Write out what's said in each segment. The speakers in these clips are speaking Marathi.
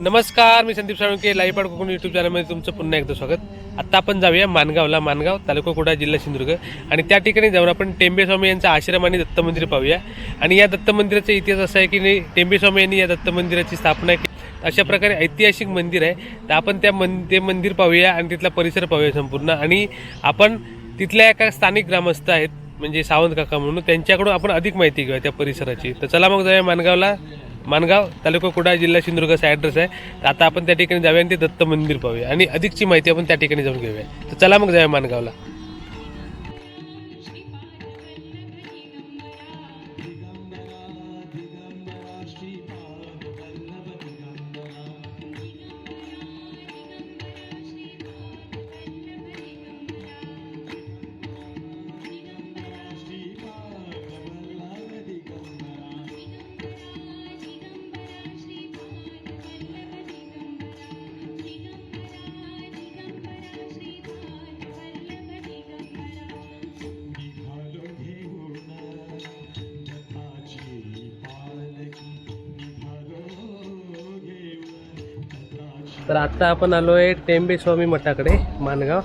नमस्कार मी संदीप साळुंके लाईव्ह पाड कोकण युट्यूब चॅनलमध्ये तुमचं पुन्हा एकदा स्वागत. आत्ता आपण जाऊया मानगावला. मानगाव तालुका कुडा जिल्हा सिंधुदुर्ग. आणि त्या ठिकाणी जाऊन आपण टेंबेस्वामी यांचा आश्रम आणि दत्त मंदिर पाहूया. आणि या दत्त मंदिराचा इतिहास असा आहे की नाही यांनी या दत्त मंदिराची स्थापना केली. अशा प्रकारे ऐतिहासिक मंदिर आहे. तर आपण त्या मन ते मंदिर पाहूया आणि तिथला परिसर पाहूया संपूर्ण. आणि आपण तिथल्या एका स्थानिक ग्रामस्थ आहेत म्हणजे सावंत काका म्हणून. त्यांच्याकडून आपण अधिक माहिती घेऊया त्या परिसराची. तर चला मग जाऊया मानगावला. मानगाव तालुका कुडा जिल्हा सिंधुदुर्गचा ॲड्रेस आहे. तर आता आपण त्या ठिकाणी जाऊया आणि ते दत्त मंदिर पाहूया. आणि अधिकची माहिती आपण त्या ठिकाणी जाऊन घेऊया. तर चला मग जाऊया मानगावला. तर आत्ता आपण आलो आहे टेंबे स्वामी मठाकडे मानगाव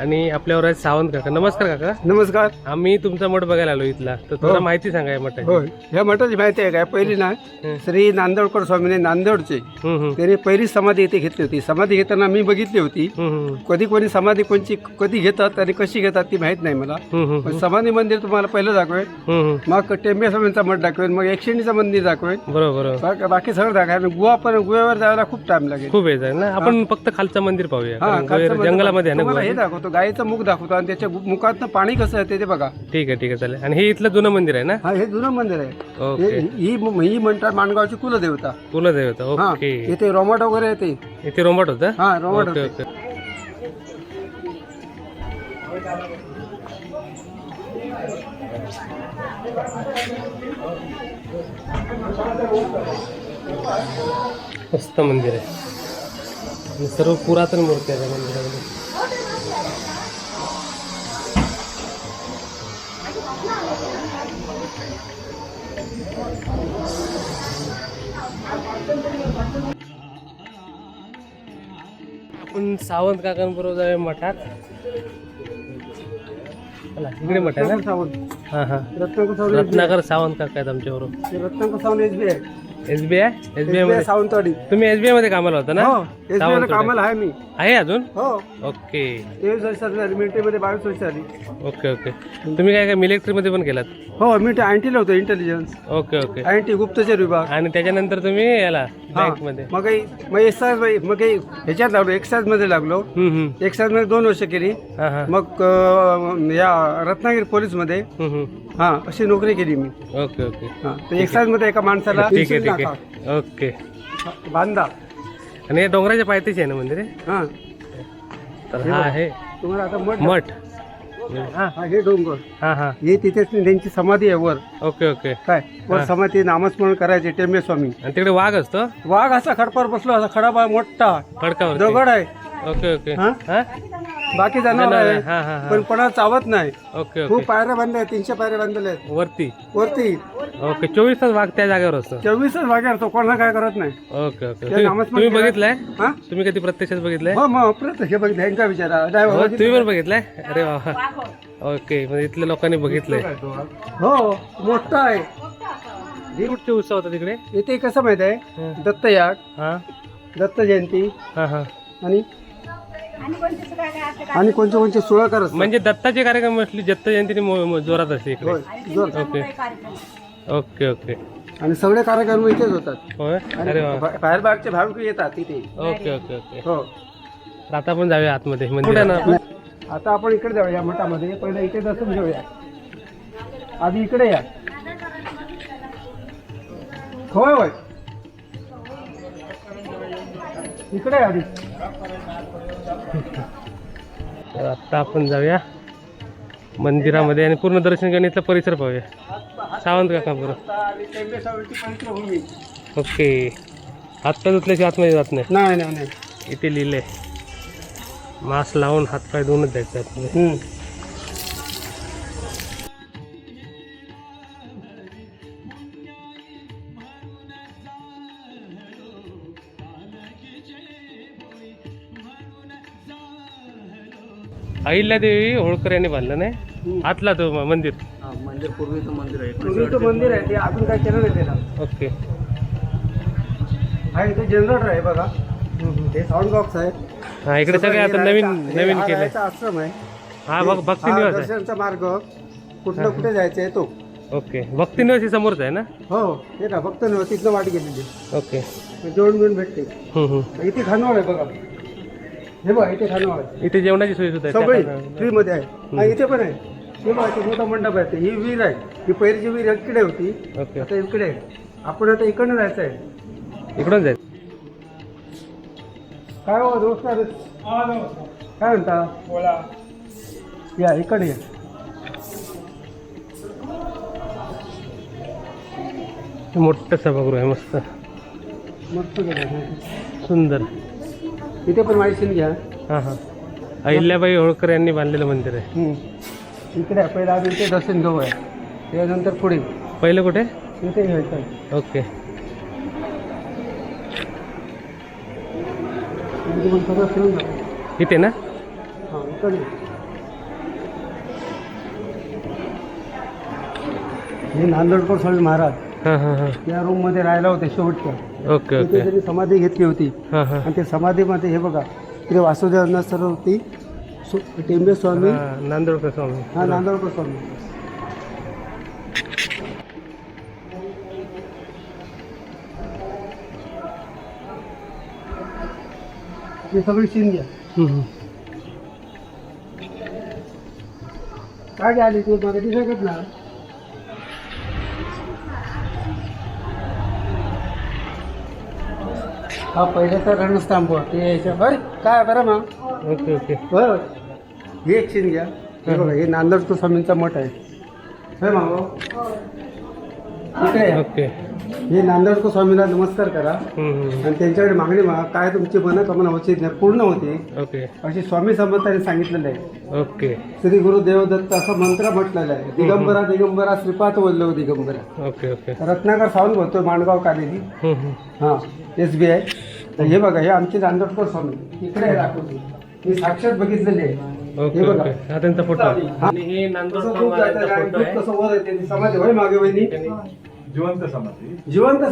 आणि आपल्यावर आहे सावंत काका. नमस्कार काका. नमस्कार. आम्ही तुमचा मठ बघायला आलो इथला. तर तुला हो. माहिती सांगा या मठाची. होय. ह्या मठाची माहिती आहे काय? पहिली ना. श्री नांदेडकर स्वामीने नांदेडचे हम्म, हम्म, त्यांनी पहिली समाधी इथे घेतली होती. समाधी घेताना मी बघितली होती. हम्म, हम्म, कधी कोणी समाधी कोणची कधी घेतात आणि कशी घेतात ती माहीत नाही मला. हम्म, हम्म, पण समाधी मंदिर तुम्हाला पहिलं दाखवेल. हम्म, हम्म. मग टेंबे स्वामींचा मठ दाखवेल मग एकशेणीचं मंदिर दाखवेल. बरोबर बरोबर. बाकी- बाकी सगळं दाखवेल. गुहा पण गुहेवर जायला खूप टाइम लागेल. खूप वेळ आहे ना? आपण फक्त खालचं मंदिर पाहूया. कारण खालचं गोयर- मंदिर जंगलामध्ये आहे ना तुम्हाला हे? दाखवतो. गायीचं मुख दाखवतो आणि त्याच्या मुखातनं पाणी कसं येते ते बघा. ठीक आहे ठीक आहे चालेल. आणि हे इथलं जुनं मंदिर आहे ना? हा हे जुनं मंदिर आहे. ओके. हे- ही ही म्हणतात माणगावची कुलदेवता. कुलदेवता हा ओके. इथे रोमट वगैरे येते इथे रोमट होतं? हा रोमट ओके होते. ओके मस्त मंदिर आहे. आणि सर्व पुरातन मूर्ती आहे त्या मंदिरामध्ये. आपण सावंत काकांबरोबर जाऊया मठात. इकडे मठ आहे ना सावंत. हा हा. रत्नाकर सावंत. रत्नाकर सावंत काका आहेत आमच्याबरोबर. हे Ratnakar Sawant S B I. S B आयमध्ये? सावंतवाडी. तुम्ही एस बी आयमध्ये कामाला होता ना? हो एसबीआय सावंतवाडी. कामाला आहे मी. आहे अजून? हो. ओके. तेवीस वर्ष झाली मिलिटरीमध्ये बावीस वर्ष झाली. Okay okay. तुम्ही काय काय मिलिटरी मध्ये पण केलात? हो मी आयटीला होतो इंटेलिजन्स ओके ओके. आयटी गुप्तचर विभाग. आणि त्याच्यानंतर तुम्ही याला हा. बँकमध्ये. मग काही मग एक्साइज मग काही ह्याच्यात लागलो एक्साइजमध्ये लागलो. हम्म हम्म. एक्साइजमध्ये दोन वर्ष केली. हा हा. मग अं, या रत्नागिरी पोलीसमध्ये हम्म हम्म. हा अशी नोकरी केली मी. Okay okay. हा तर एक्साइजमध्ये एका माणसाला ठीक आहे तीनशे ठीक. आहे. ओके. बांधा. आणि हे डोंगराच्या पायथ्याशी आहे ना मंदिर हा. तर हा आहे तुम्हाला आता मठ मठ. हा हा हे डोंगर. हा हा. हे तिथेच त्यांची समाधी आहे वर. Okay okay. काय? वर समाधी नामस्मरण करायचे टेंबे स्वामी. आणि तिकडे वाघ असतो? वाघ असा खडपावर बसलो असा खडा मोठा. खडकावर दगड आहे. Okay okay. हा? हा? बाकी जनावर आहे. हा हा हा. पण कोणाला चावत नाही. ओके खूप ओके पायऱ्या बांधल्या आहेत तीनशे पायऱ्या बांधलेल्या आहेत. वरती? वरती. ओके चोवीस तास वाघ त्या जागेवर असतो. चोवीसच वाघ्यावर तो कोणाला काय करत नाही. Okay okay. तुम्ही नामस्मरण तुम्ही केलं. बघितलंय? हा? तुम्ही कधी प्रत्यक्षात बघितलंय? हो मग प्रत्यक्ष हे बघितलं यांचा विचारा हो तुम्ही पण बघितलंय? अरे वा ओके म्हणजे इथल्या लोकांनी बघितलंय. हो मोठा आहे. हे कुठचे उत्सव होता तिकडे? इथे कसं माहीत आहे? हा. दत्त याग हा. दत्त जयंती. हा हा. आणि आणि कोणते कोणते सोळाकार असतात. म्हणजे दत्ताचे कार्यक्रम असले दत्त जयंती मो- मो- जोरात असते इकडे. होय, जोर. ओके. Okay okay. आणि सगळे कार्यक्रम इथेच होतात. होय? अरे वा. बा- बाहेरबागचे भाविक येतात तिथे ओके ओके ओके. हो. तर आता आपण जाऊया आतमध्ये मंदिरात. ना आपण? आता आपण इकडे जाऊया या मठामध्ये. पहिला इथे दर्शन घेऊया. आधी इकडे या. होय होय. इकडे या आधी. तर आता आपण जाऊया मंदिरामध्ये आणि पूर्ण दर्शन इथला परिसर पाहूया. सावंत काका बरोबर ओके. हातपाय धुतल्याशिवाय आतमध्ये जात नाही. इथे लिहिलंय मास्क लावून हातपाय धुवूनच जायचं आतमध्ये. अहिल्यादेवी होळकर यांनी बांधलं नाही. आतला तो म- मंदिर. मंदिर पूर्वीचं मंदिर आहे. पूर्वीचं मंदिर आहे ते अजून काय केलं नाही त्याला. ओके. हा इथे जनरेटर आहे बघा. हे साऊंड बॉक्स आहे. हा इकडे सगळे आता नवीन नवीन हा केलंय. राहायचा आश्रम आहे. हा बघ भक्ती हा निवास आहे. दर्शनचा मार्ग. कुठलं कुठे जायचं आहे तो. ओके. भक्ती निवास ही समोरच आहे ना? हो हे का फक्त तिथनं वाट गेलेली ओके. जेवण बिवून भेटते. हम्म, हम्म. इथे खानवळ आहे बघा. हे बघा इथे आहे इथे जेवणाची सोय सुद्धा आहे सगळी त्या फ्री मध्ये आहे. हा इथे पण आहे. हे बघा मोठा मंडप आहे. ते. ही विहीर आहे. ही पहिलीची विहीर इकडे होती. ओके. आता इकडे आहे. आपण आता इकडनं जायचं आहे. इकडून जाईल काय हो नमस्कार. काय म्हणता? या इकडे या. मोठं सभागृह आहे मस्त. मस्त सुंदर. इथे पण माहिती घ्या. हां हां. अहिल्याबाई होळकर यांनी बांधलेलं मंदिर आहे. हम्म. इकडे. पहिलं आधी इथे दर्शन घेऊ आहे. त्यानंतर पुढे. पहिलं कुठे? इथे घ्यायचं आहे ओके. इथे पण सगळं फिरून जा. इथे ना? हा इकडे. हे नांदोडकर स्वामी महाराज. हां हां हां. त्या रूममध्ये राहायला होते शेवटच्या. ओके तिथे ओके. त्यांनी समाधी घेतली होती. हां हां. आणि ते समाधीमध्ये हे बघा तिथे वासुदेव सरस्वती सु- टेंबे स्वामी. हां, नांदोडकर स्वामी. हा नांदोडकर स्वामी. हे सगळी सीन घ्या. हम्म, हम्म. काय घ्या आली ते? मला दिसत ना हा पहिल्याचा रणस्तंभ ते याच्या बरं काय बरं मग? Okay okay. बरं हे एक सीन घ्या. हे बघा हे स्वामींचा मठ आहे. होय मागो. इकडे या. ओके. हे नांदोडकर स्वामीला नमस्कार करा. हम्म, हम्म. आणि त्यांच्याकडे मागणी मागा काय तुमची मनोकामना होती नाही पूर्ण होते. ओके. अशी स्वामी समर्थांनी सांगितलेलं आहे. ओके. श्री गुरु देवदत्त असं मंत्र म्हटलेलं आहे. दिगंबरा दिगंबरा श्रीपाद वल्लव दिगंबरा. Okay okay. रत्नाकर सावंत बोलतो माणगाव कालेली. हम्म, हम्म. हां एस बी आय. हे बघा हे आमचे नांदोडकर स्वामी. इकडे आहे दाखवतो मी साक्षात बघितलेले आहे. ओके हे बघा. ओके. हा त्यांचा फोटो आहे. हा. आणि हे जातं फोटो कसं वर येते होय मागे वहिनी? जिवंत समाधी. जिवंत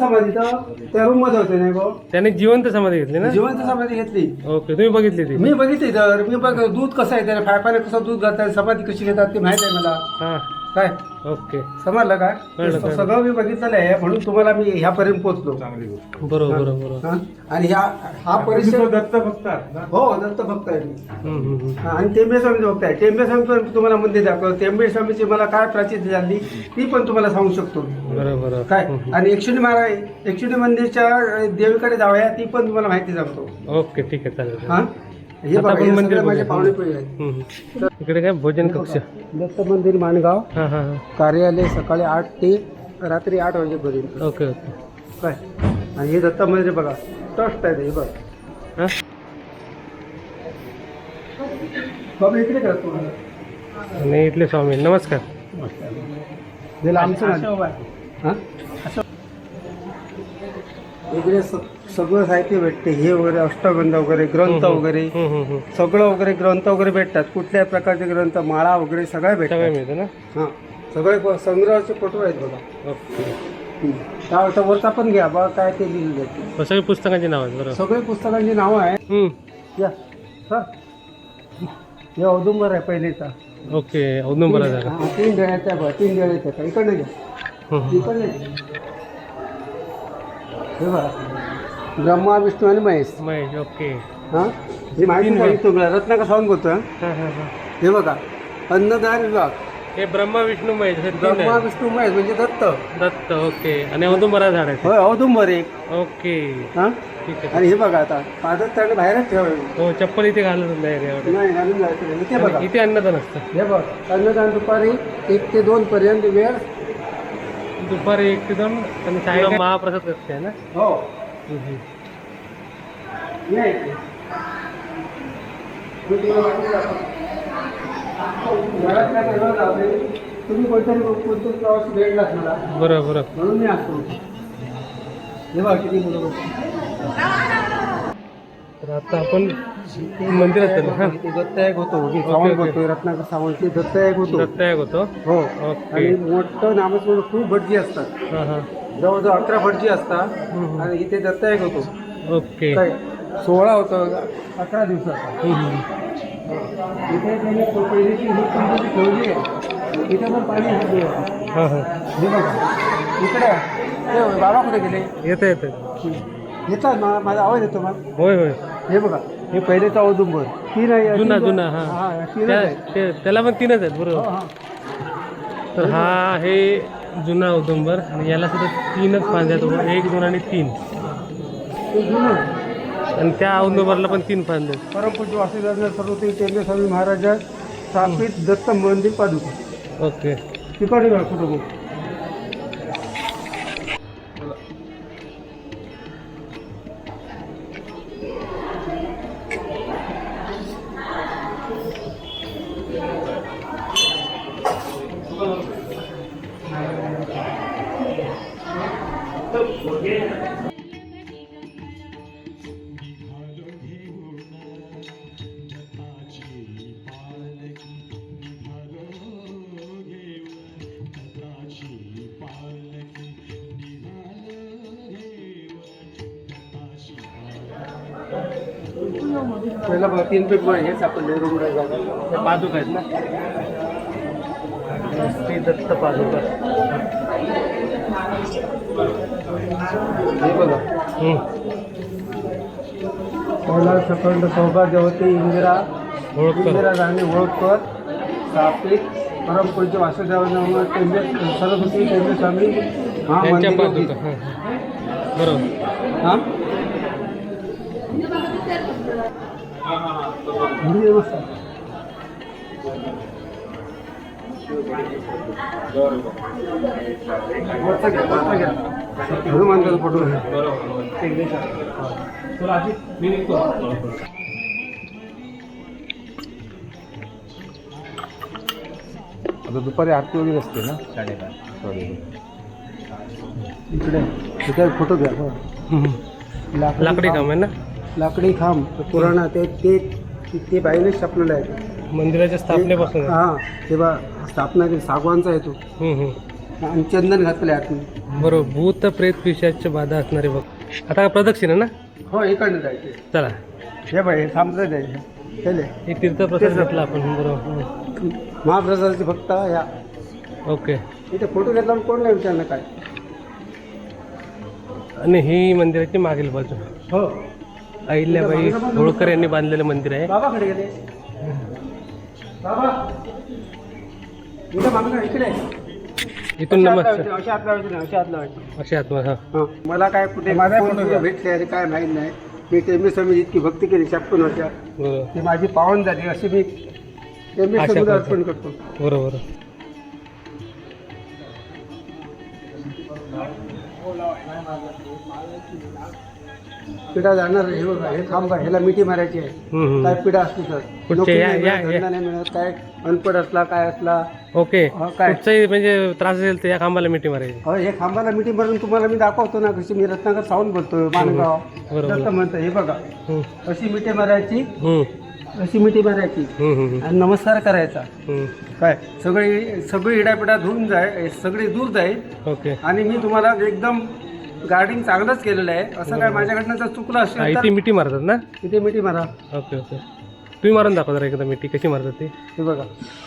त्या रूममध्ये होते नाही गो त्याने जिवंत समाधी घेतली ना? जिवंत समाधी घेतली. ओके तुम्ही बघितली ती. मी बघितली तर मी बघ दूध कसं आहे त्याला फायपाने कसं दूध घालतात समाधी कशी घेतात ते माहीत आहे मला. हा. काय? ओके. समजलं काय कळलं, कळलं. सगळं मी बघितलेलं आहे म्हणून तुम्हाला मी ह्यापर्यंत पोहोचलो. चांगली गोष्ट. बरोबर बरोबर. हा? आणि ह्या हा परिसर दत्त भक्त आहेत ना? हो दत्त भक्त आहे मी. हम्म, हम्म, हम्म. हा, आणि टेंबे स्वामी भक्त आहे टेंबे स्वामी पण तुम्हाला मंदिर दाखव टेंबे स्वामीची मला काय प्राचित्य झाली ती पण तुम्हाला सांगू शकतो बरोबर. काय? हम्म, आणि एकशुनी महाराज एकशुनी मंदिरच्या अं, देवीकडे जाऊया ती पण तुम्हाला माहिती सांगतो. ओके ठीक आहे चालेल. हा? हे बघा हे मंदिर सगळे माझे बघूया. आहेत हम्म, हम्म. इकडे काय? भोजन कक्ष. दत्त मंदिर माणगाव. हा हा हा. कार्यालय सकाळी आठ ते रात्री आठ वाजेपर्यंत. Okay okay. काय? आणि हे दत्त मंदिर बघा ट्रस्ट आहे हे बघ. हा? बाबा इकडे करा तुम्हाला. आणि इथले स्वामी. नमस्कार. हा? इकडे स- सगळं साहित्य भेटते. हे वगैरे अष्टगंध वगैरे ग्रंथ वगैरे. सगळं वगैरे ग्रंथ वगैरे भेटतात. कुठल्याही प्रकारचे ग्रंथ माळा वगैरे सगळे सगळं भेटतात मिळतं ना? हा. सगळे संग्रहाचे फोटो आहेत बघा. त्या त्या वरचा पण घ्या. बघा काय ते लिहिलेलं आहे ते. हो, सगळी पुस्तकांची नाव आहेत बरोबर. सगळे पुस्तकांची नावं आहे हम्म. या. सर हे औदुंबर आहे पहिलेचा. ओके औदुंबरा झाला हा, तीन डळ्याचा बघा. तीन डळ्याचा आहे. इकडनं घ्या. हम्म, इकडनं घ्या. हे बघा. ब्रह्मा विष्णू आणि महेश. महेश ओके. हा? ही माहिती सांगितलं तुम्हाला रत्नाकर सावंत बोलतो हा. बघा अन्नदान विभाग हे ब्रह्मा विष्णू महेश हे तीन ब्रह्मा आहे. विष्णू महेश म्हणजे दत्त. दत्त ओके. आणि औदुंबरा झाड आहे होय औदुंबर एक. ओके. हा? ठीक आहे. आणि हे बघा आता पादत त्याने बाहेरच ठेवावे. हो चप्पल इथे घालत नाही रे नाही घालून जायचं नाही. इथे बघा. इथे अन्नदान असतं. हे बघ अन्नदान दुपारी एक ते दोन पर्यंत वेळ दुपारी एक ते दोन आणि सायंकाळी महाप्रसाद कक्ष आहे ना? हो? तुम्ही कोणतरी कोणतरी प्रवास भेटलाच मला. बरोबर म्हणून मी असतो. हे बघा किती बरोबर तर आता आपण मंदिरात चाललो हा. दत्तायक होतो. सावंत. होतो रत्नाकर सावंत ते दत्तायक होतो. दत्तायक होतो. हो. ओके. आणि मोठं नामस्मरण खूप भटजी असतात. हां हां. जवळजवळ अकरा भटजी असतात. आणि इथे दत्तायक होतो. ओके. काय? सोळा होतं. अकरा दिवसाचा. हम्म, हम्म. इथे त्यांनी पहिलीची ही कंपनी ठेवली आहे. इथे पण पाणी आहे. हां हां. हे बघा. इकडे. ते बाबा कुठे गेले? येतं येतं येतात माझा आवाज येतो मग होय होय. हे बघा हे पहिलेचा औदुंबर तीन आहे जुना तीन- जुना हां हा तीनच त्या आहे ते- त्याला पण तीनच आहेत हो, बरोबर हा. तर हा आहे जुना औदुंबर आणि याला सुद्धा तीनच फांद्या आहेत. एक दोन आणि तीन ते जुनं आहे. आणि त्या औदुंबरला पण तीन फांद्या आहेत परमपूज्य वासुदेव सर्वती टेंबे स्वामी महाराजा स्थापित दत्त मंदिर पादुका ओके तिकडे बघा कुठं बघ. पहिला बघा तीन पेट बघा हे सापडले रुग्ण हे पादुका आहेत ना? ते दत्त पादुका. हे बघा. पहिला सकंड सौभाग्यवती इंदिरा. ओळखतो इंदिरा गांधी होळकर स्थापित परमपूज्य वासुदेव सरस्वती टेंबे स्वामी. हां. बरोबर. हा मंदिर मस्त आहे. वरचा घ्या, वरचा घ्या. हनुमानचा फोटो घ्या आता दुपारी आरती वगैरे असते ना साडेबारा इकडे इकडे फोटो घ्या. लाकडी खांब. आहे ना लाकडी खांब पुराणा ते ते ते बाईने छापलेलं आहे. मंदिराच्या स्थापनेपासून. आहे. हा तेव्हा स्थापना केली सागवानचा येतो. हम्म, हम्म. आणि चंदन घातले आतून. बरोबर भूत प्रेत पिशाच्या बाधा असणारे बघ आता प्रदक्षिणा ना? हो इकडनं जायचे चला. हे बाई थांबलं जायचे केले हे तीर्थप्रसाद घेतला आपण बरोबर. महाप्रसादाचे फक्त या ओके. इथे फोटो घेतला पण कोण नाही विचारलं काय? आणि ही मंदिराची मागील बाजू. हो. अहिल्याबाई होळकर यांनी बांधलेलं मंदिर आहे. बाबाकडे गेले. बाबा. इथं मागणं इकडे. इथून नमस्कार. अशा अशा आत्मा हा. मला काय कुठे फोन भेटले अरे काय माहीत नाही. मी टेंबे स्वामी इतकी भक्ती केली छप्पन वर्षा. बरोबर ती माझी पावन झाली अशी मी टेंबे स्वामीला. अर्पण करतो. बरोबर पिढा जाणार हे बघा हे थांबा ह्याला मिठी मारायची आहे. हम्म. काय पिढा असली तर कुठचे? नोकरी या- नाही या- मिळत, या. धंदा नाही मिळत काय अनपड असला काय असला. ओके. हा, काय? कुठचाही म्हणजे त्रास असेल तर या खांबाला मिठी मारायची. हो हे खांबाला मिठी मारून तुम्हाला मी दाखवतो ना कशी मी रत्नाकर सावून बोलतोय मानगाव बरोबर. दत्त म्हणतं हे बघा. हम्म, अशी मिठी मारायची? हम्म, अशी मिठी मारायची? हम्म, हम्म, आणि नमस्कार करायचा. हम्म. काय? सगळी सगळी इडापिडा धुवून जाय सगळी दूर जाईल. ओके. आणि मी तुम्हाला एकदम गार्डिंग चांगलंच केलेलं आहे. असं काय माझ्याकडनं जर चुकलं हा, असेल तर इथे मिठी मारतात ना? इथे मिठी मारा. Okay okay. तुम्ही मारून दाखवा जरा एकदा मिठी कशी मारतात ती? हे बघा.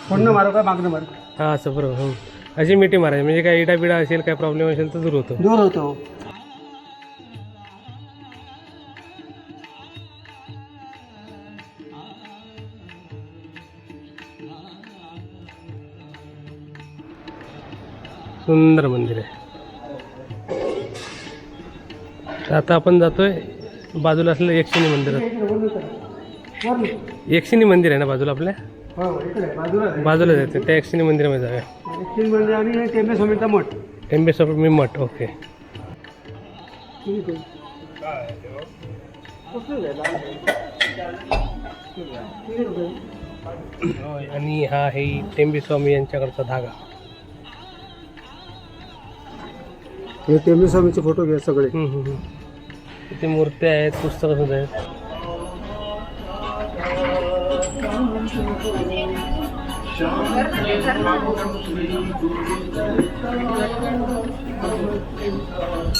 पुढनं मारू का मागणं मारू? हा असं बरोबर हं. अशी मिठी मारायची म्हणजे काय इडा बिडा असेल काय प्रॉब्लेम असेल तर दूर होतो. दूर होतो. सुंदर मंदिर आहे. तर आता आपण जातोय बाजूला असलेलं एकशिनी मंदिरात. एकशिनी मंदिर आहे ना बाजूला आपल्या? हो बाजूला जायचं त्या एकशिनी मंदिरामध्ये जाऊया. म्हणजे आणि टेंबे स्वामीचा मठ टेंबे सॉफ्ट मी मठ ओके. आणि हा आहे टेंबे स्वामी यांच्याकडचा धागा. हे टेंबे स्वामीचे फोटो घ्या सगळे. तिथे मूर्त्या आहेत पुस्तक सुद्धा आहेत.